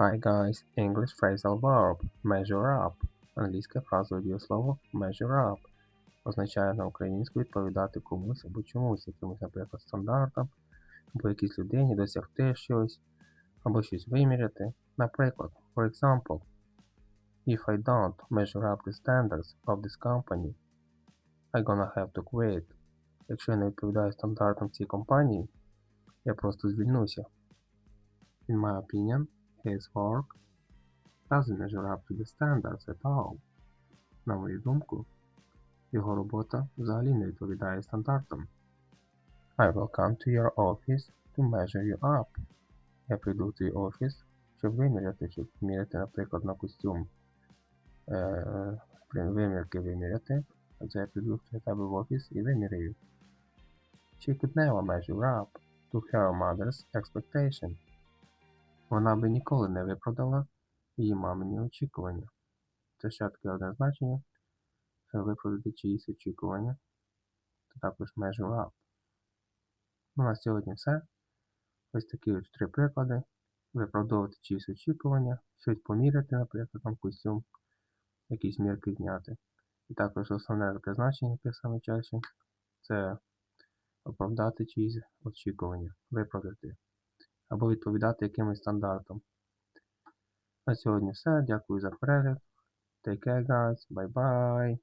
Hi guys, English phrasal verb measure up. Англійське фразове дієслово measure up означає на українську відповідати комусь або чомусь, якимось, наприклад, стандартам, або якійсь людині досягти щось, або щось виміряти. Наприклад, for example, if I don't measure up the standards of this company, I gonna have to quit. Якщо я не відповідаю стандартам цієї компанії, я просто звільнуся. In my opinion, his work doesn't measure up to the standards at all. На мою думку, його робота взагалі не відповідає стандартам. I will come to your office to measure you up. Я прийду в твій офіс, щоб виміряти, щоб міряти, наприклад, на костюм. Е, вимірки виміряти. Це я прийду до тебе в офіс і виміряю. She could never measure up to her mother's expectation. Вона би ніколи не виправдала її мамині очікування. Це ще таке одне значення. Це виправдати чиїсь очікування. Це також measure up. Ну, на сьогодні все. Ось такі ось три приклади. Виправдовувати чиїсь очікування, щось поміряти, наприклад, там костюм, якісь мірки зняти. І також основне таке значення, яке саме чаще, це оправдати чиїсь очікування, виправдати або відповідати якимось стандартам. На сьогодні все. Дякую за перегляд. Take care, guys. Bye bye.